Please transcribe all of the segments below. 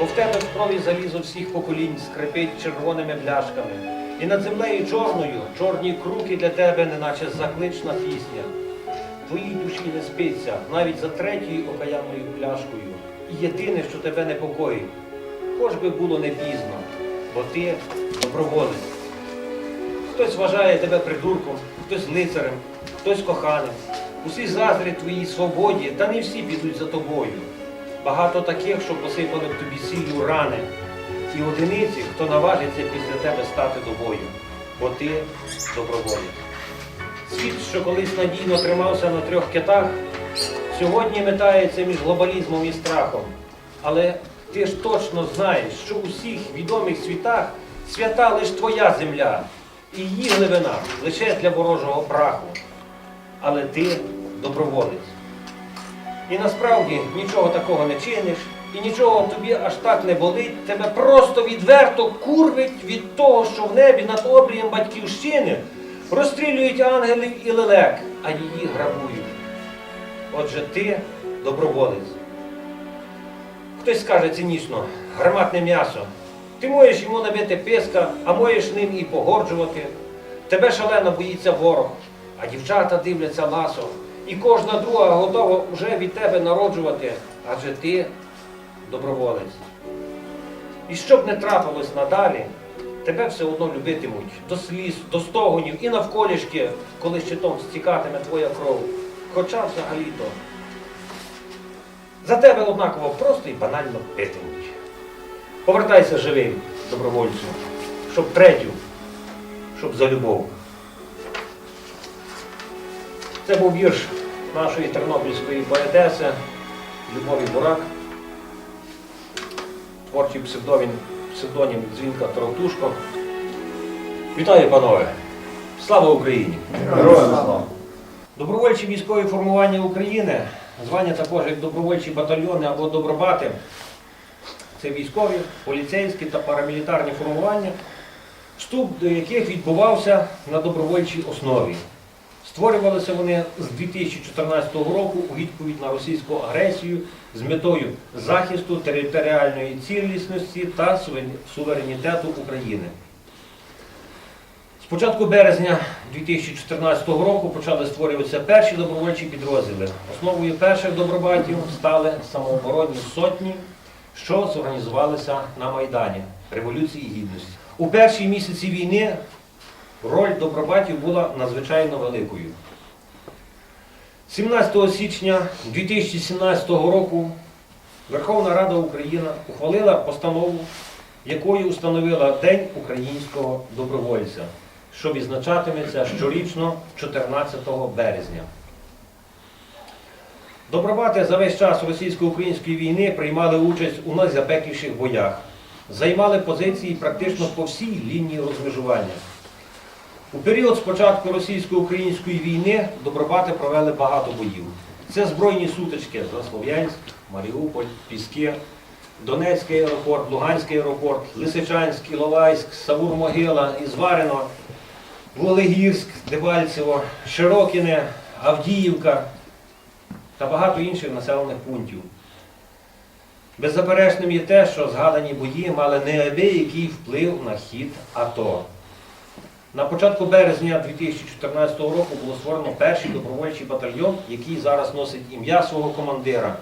Бо в тебе в крові залізо всіх поколінь скрипить червоними бляшками. І над землею чорною чорні круки для тебе, неначе заклична пісня. Твоїй душі не спиться навіть за третьою окаянною пляшкою. І єдине, що тебе непокоїть, хоч би було не пізно, бо ти доброволець. Хтось вважає тебе придурком, хтось лицарем, хтось коханим. Усі заздрять твоїй свободі, та не всі підуть за тобою. Багато таких, що посипали б тобі сіллю рани. І одиниці, хто наважиться після тебе стати тобою, бо ти доброволець. Світ, що колись надійно тримався на трьох китах, сьогодні метається між глобалізмом і страхом. Але ти ж точно знаєш, що у всіх відомих світах свята лиш твоя земля, і її глибина лише для ворожого праху. Але ти доброволець. І насправді нічого такого не чиниш, і нічого тобі аж так не болить, тебе просто відверто курвить від того, що в небі над обрієм батьківщини розстрілюють ангелів і лелек, а її грабують. Отже, ти доброволець. Хтось скаже цинічно, гарматне м'ясо. Ти можеш йому набити писка, а можеш ним і погорджувати. Тебе шалено боїться ворог, а дівчата дивляться ласо. І кожна друга готова вже від тебе народжувати, адже ти доброволець. І щоб не трапилось надалі, тебе все одно любитимуть до сліз, до стогонів і навколішки, коли щитом стікатиме твоя кров. Хоча взагалі-то за тебе однаково просто і банально питимуть. Повертайся живим, добровольцю, щоб третю, щоб за любов. Це був вірш нашої тернопільської поетеси Любові Бурак. Творчий псевдонім, псевдонім Дзвінка Тарантушко. Вітаю, панове! Слава Україні! Героям слава! Добровольчі військові формування України, звання також як добровольчі батальйони або добробати. Це військові, поліцейські та парамілітарні формування, вступ до яких відбувався на добровольчій основі. Створювалися вони з 2014 року у відповідь на російську агресію з метою захисту територіальної цілісності та суверенітету України. З початку березня 2014 року почали створюватися перші добровольчі підрозділи. Основою перших добробатів стали самооборонні сотні, що зорганізувалися на Майдані Революції Гідності. У перші місяці війни роль добробатів була надзвичайно великою. 17 січня 2017 року Верховна Рада України ухвалила постанову, якою установила День українського добровольця, що відзначатиметься щорічно 14 березня. Добробати за весь час російсько-української війни приймали участь у найзапекліших боях, займали позиції практично по всій лінії розмежування. У період спочатку російсько-української війни добробати провели багато боїв. Це збройні сутички за Слов'янськ, Маріуполь, Піски, Донецький аеропорт, Луганський аеропорт, Лисичанськ, Іловайськ, Савур-Могила, Ізварино, Волегірськ, Дебальцево, Широкіне, Авдіївка та багато інших населених пунктів. Беззаперечним є те, що згадані бої мали неабиякий вплив на хід АТО. На початку березня 2014 року було створено перший добровольчий батальйон, який зараз носить ім'я свого командира,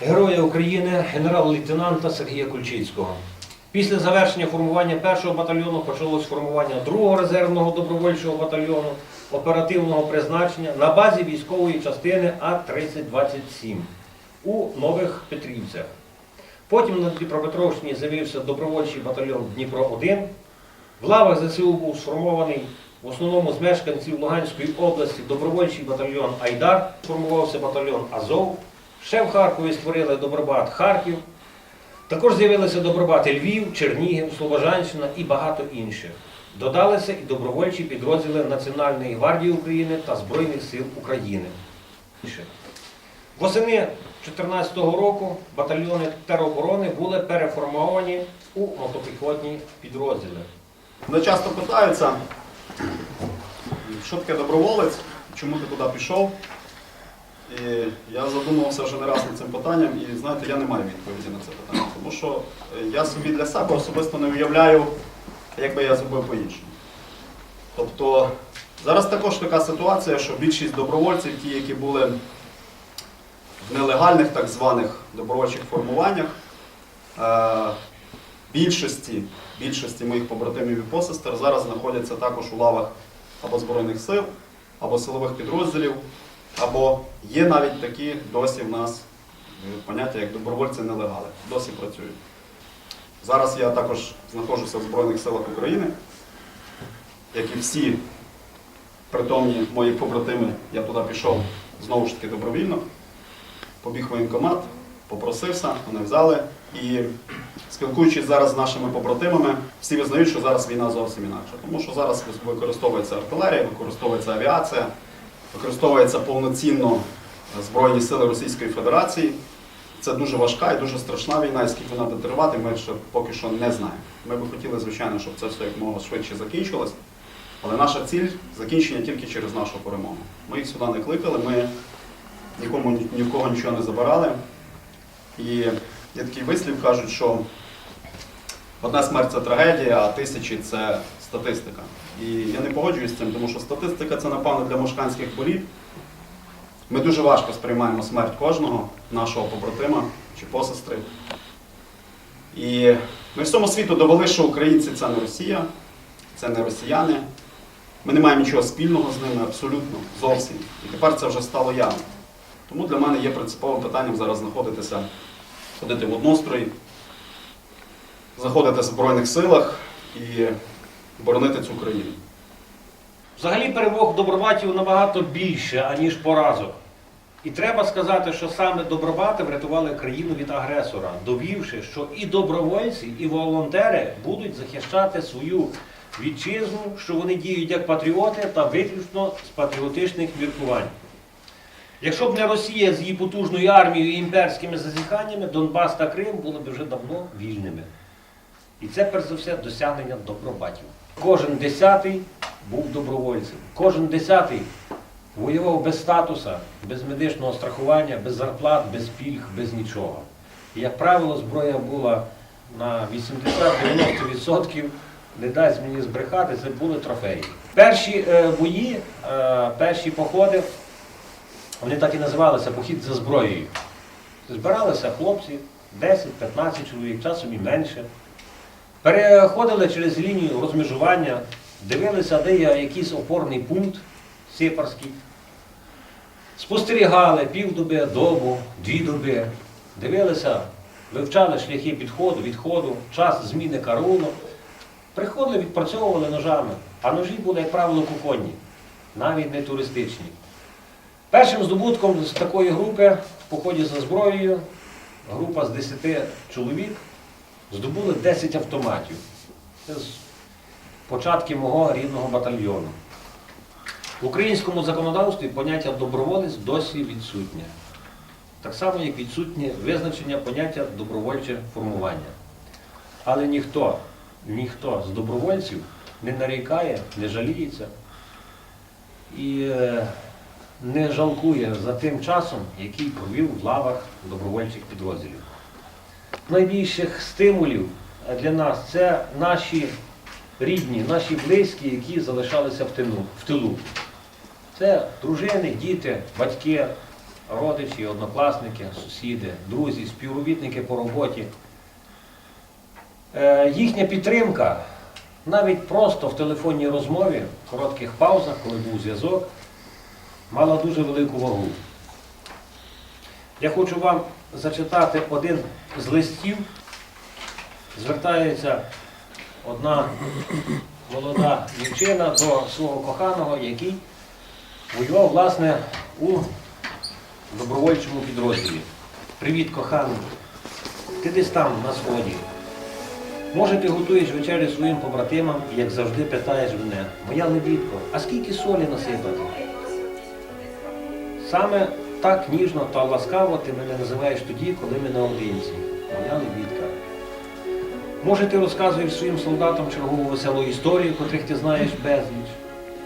Героя України, генерал-лейтенанта Сергія Кульчицького. Після завершення формування першого батальйону почалось формування другого резервного добровольчого батальйону оперативного призначення на базі військової частини А-3027 у Нових Петрівцях. Потім на Дніпропетровщині з'явився добровольчий батальйон Дніпро-1. В лавах ЗСУ був сформований в основному з мешканців Луганської області добровольчий батальйон Айдар, сформувався батальйон Азов. Ще в Харкові створили добробат Харків. Також з'явилися добробати Львів, Чернігів, Слобожанщина і багато інших. Додалися і добровольчі підрозділи Національної гвардії України та Збройних сил України. Восени 2014 року батальйони тероборони були переформовані у мотопіхотні підрозділи. Мене часто питаються, що таке доброволець, чому ти туди пішов. І я задумувався вже не раз над цим питанням, і знаєте, я не маю відповіді на це питання. Тому що е, я собі для себе особисто не уявляю, як би я зробив по-іншому. Тобто зараз також така ситуація, що більшість добровольців, ті, які були в нелегальних так званих добровольчих формуваннях, е, більшості, більшості моїх побратимів і посестер зараз знаходяться також у лавах або Збройних сил, або силових підрозділів, або є навіть такі досі в нас е, поняття, як добровольці нелегали, досі працюють. Зараз я також знаходжуся в Збройних силах України, як і всі притомні мої побратими, я туди пішов знову ж таки добровільно, побіг воєнкомат, попросився, вони взяли. І спілкуючись зараз з нашими побратимами, всі визнають, що зараз війна зовсім інакша. Тому що зараз використовується артилерія, використовується авіація, використовується повноцінно Збройні сили Російської Федерації. Це дуже важка і дуже страшна війна, і скільки вона буде тривати, ми ще поки що не знаємо. Ми би хотіли, звичайно, щоб це все якомога швидше закінчилось. Але наша ціль закінчення тільки через нашу перемогу. Ми їх сюди не кликали, ми нікому ні нічого не забирали. І є такий вислів, кажуть, що одна смерть це трагедія, а тисячі це статистика. І я не погоджуюсь з цим, тому що статистика це, напевно, для мошканських боліт. Ми дуже важко сприймаємо смерть кожного нашого побратима чи посестри. І ми всьому світу довели, що українці це не Росія, це не росіяни. Ми не маємо нічого спільного з ними абсолютно зовсім. І тепер це вже стало явно. Тому для мене є принциповим питанням зараз знаходитися, ходити в однострої, заходити в Збройних силах і боронити цю країну. Взагалі перемог добробатів набагато більше, аніж поразок. І треба сказати, що саме добробати врятували країну від агресора, довівши, що і добровольці, і волонтери будуть захищати свою вітчизну, що вони діють як патріоти та виключно з патріотичних міркувань. Якщо б не Росія з її потужною армією і імперськими зазіханнями, Донбас та Крим були б вже давно вільними. І це, перш за все, досягнення добробатів. Кожен десятий був добровольцем. Кожен десятий воював без статуса, без медичного страхування, без зарплат, без пільг, без нічого. І, як правило, зброя була на 80-90%, не дасть мені збрехати, це були трофеї. Перші е, бої, е, перші походи, вони так і називалися похід за зброєю. Збиралися хлопці, 10-15 чоловік, часом і менше. Переходили через лінію розмежування, дивилися, де є якийсь опорний пункт сепарський. Спостерігали півдоби, добу, дві доби, дивилися, вивчали шляхи підходу, відходу, час зміни карауну. Приходили, відпрацьовували ножами, а ножі були, як правило, кухонні, навіть не туристичні. Першим здобутком з такої групи в поході за зброєю, група з 10 чоловік, здобули 10 автоматів. Це з початки мого рідного батальйону. В українському законодавстві поняття доброволець досі відсутнє. Так само, як відсутнє визначення поняття добровольче формування. Але ніхто, ніхто з добровольців не нарікає, не жаліється і е, не жалкує за тим часом, який провів в лавах добровольчих підрозділів. Найбільших стимулів для нас це наші рідні, наші близькі, які залишалися в тилу. Це дружини, діти, батьки, родичі, однокласники, сусіди, друзі, співробітники по роботі. Е, їхня підтримка навіть просто в телефонній розмові, в коротких паузах, коли був зв'язок, мала дуже велику вагу. Я хочу вам зачитати один з листів. Звертається одна молода дівчина до свого коханого, який воював, власне, у добровольчому підрозділі. Привіт, коханий. Ти десь там, на сході. Може, ти готуєш вечерю своїм побратимам як завжди, питаєш мене, моя лебідко, а скільки солі насипати? Саме так ніжно та ласкаво ти мене називаєш тоді, коли ми наодинці. Моя лебідка. Може, ти розказуєш своїм солдатам чергову веселу історію, котрих ти знаєш безліч.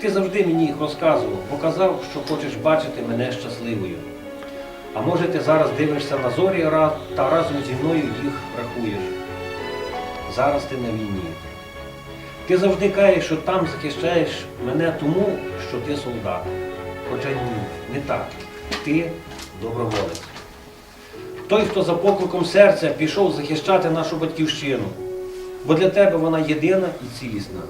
Ти завжди мені їх розказував, показав, що хочеш бачити мене щасливою. А може, ти зараз дивишся на зорі та разом зі мною їх рахуєш. Зараз ти на війні. Ти завжди кажеш, що там захищаєш мене тому, що ти солдат. Хоча ні, не так. Ти доброволець. Той, хто за покликом серця пішов захищати нашу батьківщину. Бо для тебе вона єдина і цілісна.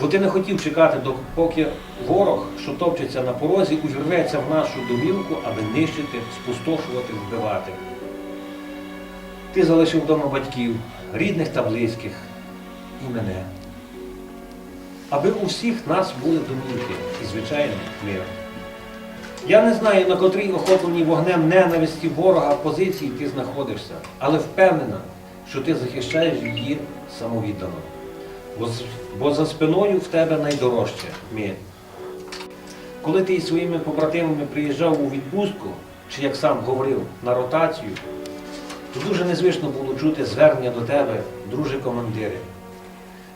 Бо ти не хотів чекати, допоки ворог, що топчеться на порозі, увірветься в нашу домівку, аби нищити, спустошувати, вбивати. Ти залишив вдома батьків, рідних та близьких, і мене. Аби у всіх нас були домівки і, звичайно, мир. Я не знаю, на котрій охопленій вогнем ненависті ворога позиції ти знаходишся, але впевнена, що ти захищаєш її самовіддано. Бо, бо за спиною в тебе найдорожче мир. Коли ти із своїми побратимами приїжджав у відпустку, чи як сам говорив, на ротацію, то дуже незвично було чути звернення до тебе, друже командири.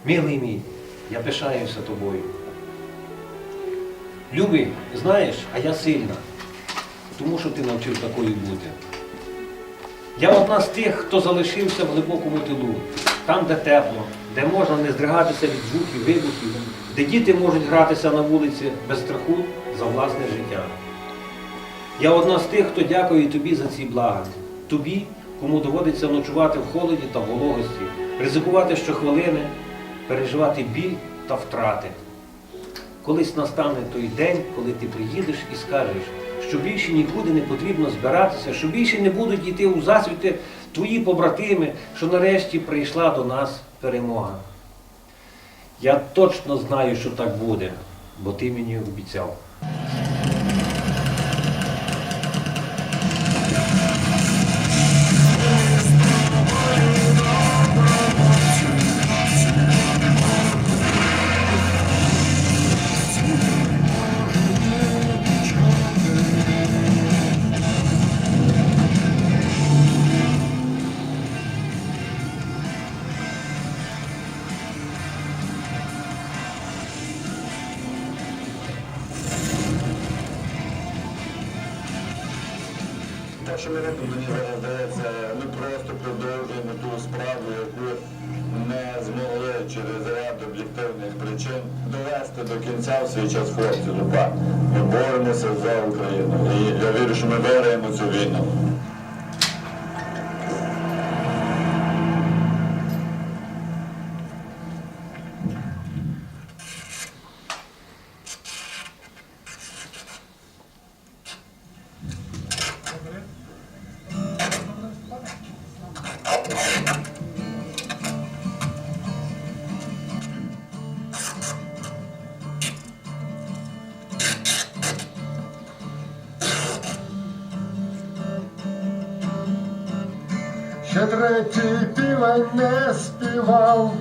Милий мій, я пишаюся тобою. Любий, знаєш, а я сильна, тому що ти навчив такою бути. Я одна з тих, хто залишився в глибокому тилу, там, де тепло, де можна не здригатися від звуків, вибухів, де діти можуть гратися на вулиці без страху за власне життя. Я одна з тих, хто дякує тобі за ці блага. Тобі, кому доводиться ночувати в холоді та вологості, ризикувати щохвилини, переживати біль та втрати. Колись настане той день, коли ти приїдеш і скажеш, що більше нікуди не потрібно збиратися, що більше не будуть йти у засвіти твої побратими, що нарешті прийшла до нас перемога. Я точно знаю, що так буде, бо ти мені обіцяв. Об'єктивних довести до кінця в свій час хлопці Лупа. Ми боремося за Україну. І я вірю, що ми виграємо цю війну. Ще третій півень не співав,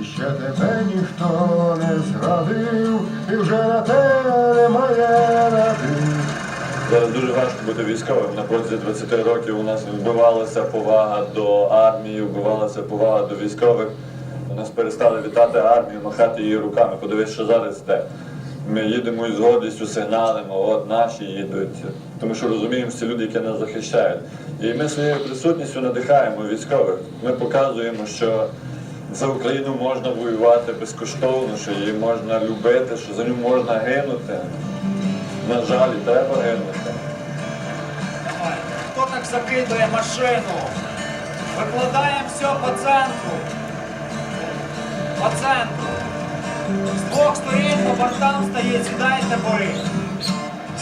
і ще тебе ніхто не зрадив, і вже на те немає ради. Зараз дуже важко бути військовим. На протязі 20 років у нас вбивалася повага до армії, вбивалася повага до військових. У нас перестали вітати армію, махати її руками. Подивись, що зараз йде. Ми їдемо із гордістю, сигналимо, от наші їдуть. Тому що розуміємо, це люди, які нас захищають. І ми своєю присутністю надихаємо військових. Ми показуємо, що за Україну можна воювати безкоштовно, що її можна любити, що за ню можна гинути. На жаль, і треба гинути. Хто так закидує машину? Викладаємо все по центру. По центру. З двох сторін по бортам стоїть, сідайте бори.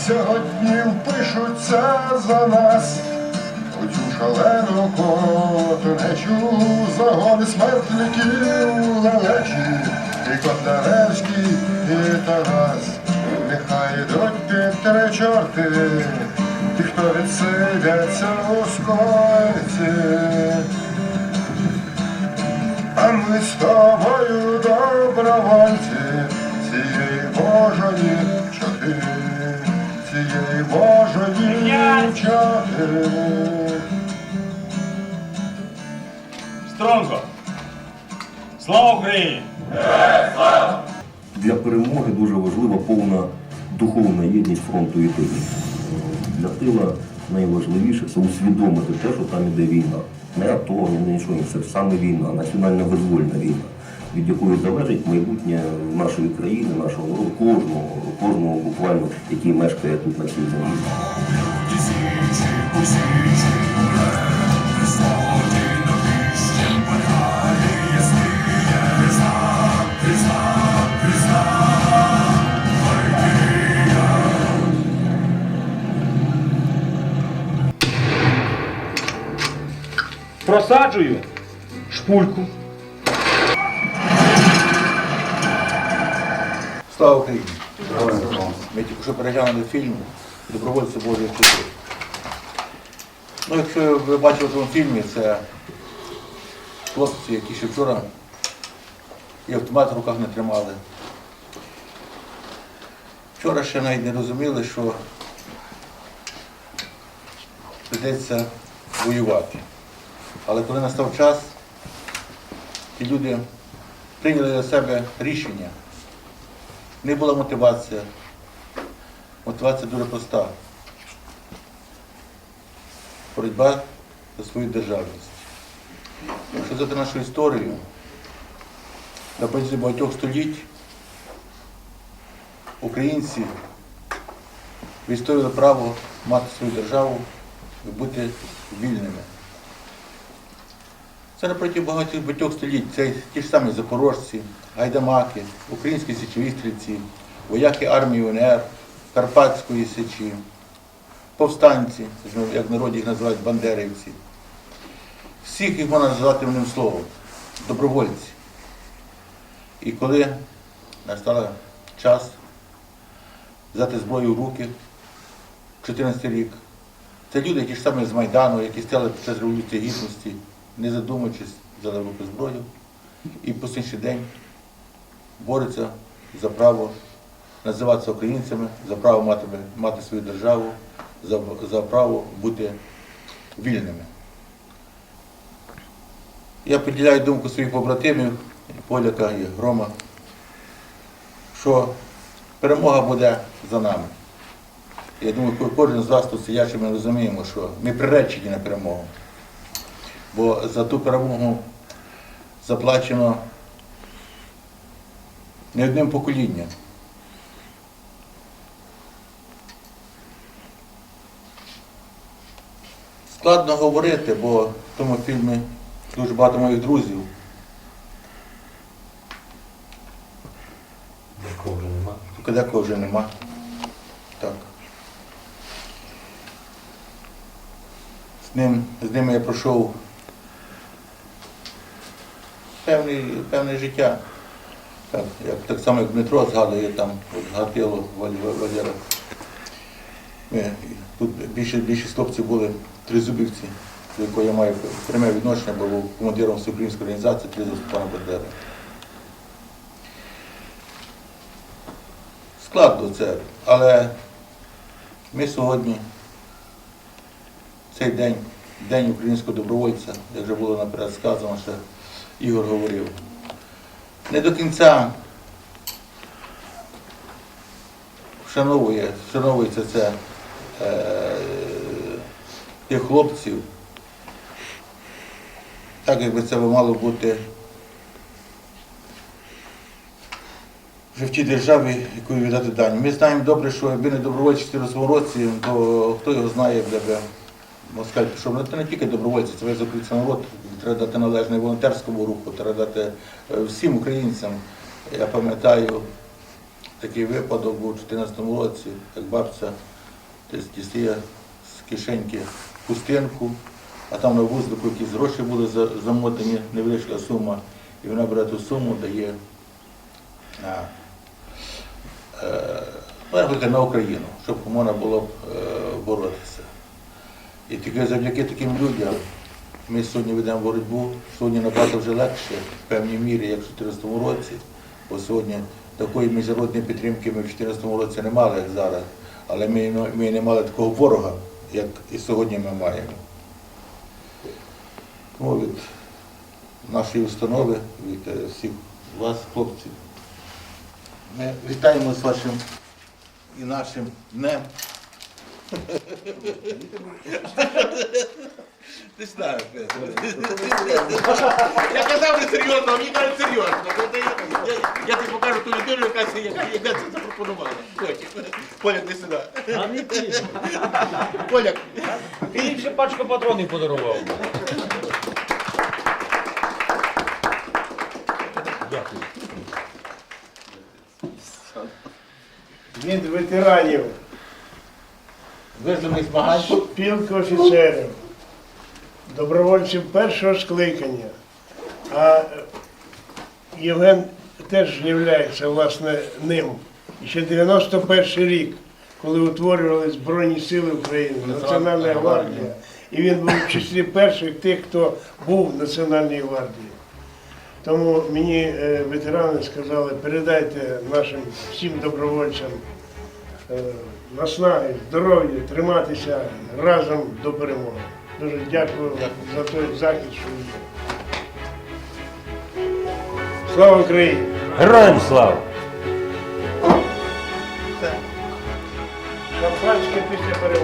Сьогодні впишуться за нас шалену котунечу загони смертників лелечі, і Котляревський, і Тарас. Нехай йдуть під три чорти, ті, хто відсидяться у скойці. А ми з тобою добровольці цієї Божої чоти, цієї Божої чоти. Стронго. Слава Україні! Для перемоги дуже важлива повна духовна єдність фронту і тилу. Для тила найважливіше це усвідомити те, що там іде війна. Не АТО, не нічого це саме війна, національна визвольна війна, від якої залежить майбутнє нашої країни, нашого народу, кожного, кожного буквально, який мешкає тут на цій землі. Просаджую шпульку. Слава Україні! Ми тільки що переглянули фільм Добровольці Божої чути. Ну, якщо ви бачили в тому фільмі, це хлопці, які ще вчора і автомат в руках не тримали. Вчора ще навіть не розуміли, що прийдеться воювати. Але коли настав час, ті люди прийняли для себе рішення. Не була мотивація. Мотивація дуже проста. Боротьба за свою державність. Якщо взяти нашу історію, на протязі багатьох століть українці відстоювали право мати свою державу і бути вільними. Це протягом багатьох багатьох століть. Це ті ж самі запорожці, гайдамаки, українські січові стрільці, вояки армії УНР, Карпатської січі, повстанці, як в народі їх називають бандерівці. Всіх їх можна назвати одним словом добровольці. І коли настав час взяти зброю в руки, 14 рік, це люди, які ж саме з Майдану, які стали під час Революції Гідності, не задумуючись, взяли в руки зброю і по сьогоднішній день борються за право називатися українцями, за право мати, мати свою державу, за, за право бути вільними. Я поділяю думку своїх побратимів, Поляка і Грома, що перемога буде за нами. Я думаю, кожен з вас тут сидячий, ми розуміємо, що ми приречені на перемогу. Бо за ту перемогу заплачено не одним поколінням. Складно говорити, бо в тому фільмі дуже багато моїх друзів. Декого вже нема. Тільки декого вже нема. Так. З, ним, з ними я пройшов певне, певне життя. Так, як, так само, як Дмитро згадує там, от Гатило Валера. Тут більше, більшість хлопців були тризубівці, до якого я маю пряме відношення, бо був командиром всеукраїнської організації Тризуб Степана Бандери. Складно це, але ми сьогодні, цей день, день українського добровольця, як вже було наперед сказано, що Ігор говорив, не до кінця. Вшановує, вшановується це е, тих хлопців, так якби це мало бути вже в тій державі, якої віддати дані. Ми знаємо добре, що якби не 14 році, то хто його знає, де би москаль пішов. Ну, це не тільки добровольці, це український народ. Треба дати належне волонтерському руху, треба дати е, всім українцям. Я пам'ятаю, такий випадок був у 2014 році, як бабця дістає з кишеньки пустинку, а там на воздуху якісь гроші були за- замотані, невеличка сума, і вона бере ту суму, дає на, е, ну, на Україну, щоб можна було е, боротися. І тільки завдяки таким людям ми сьогодні ведемо боротьбу, сьогодні набагато вже легше, в певній мірі, як в 2014 році, бо сьогодні такої міжнародної підтримки ми в 2014 році не мали, як зараз, але ми, ну, ми не мали такого ворога, як і сьогодні ми маємо. Тому від нашої установи, від е, всіх вас, хлопців. Ми вітаємо з вашим і нашим днем. Ти знаєш. Я казав не серйозно, а мені кажуть серйозно. Я, я, тобі покажу ту людину, яка це, запропонувала. Поляк, не сюди. А не ти. Поляк, Ти їм ще пачку патронів подарував. Дякую. від ветеранів, вижений змагань. спілки офіцерів, добровольців першого скликання. А е, Євген теж є власне ним. І ще 91 рік, коли утворювали Збройні Сили України, Національна гвардія. І він був в числі перших тих, хто був в Національній гвардії. Тому мені е, ветерани сказали, передайте нашим всім добровольцям Е, наснаги, здоров'я, триматися разом до перемоги. Дуже дякую за той захід. що є. Слава Україні! Героям слава! Шампанське після перемоги.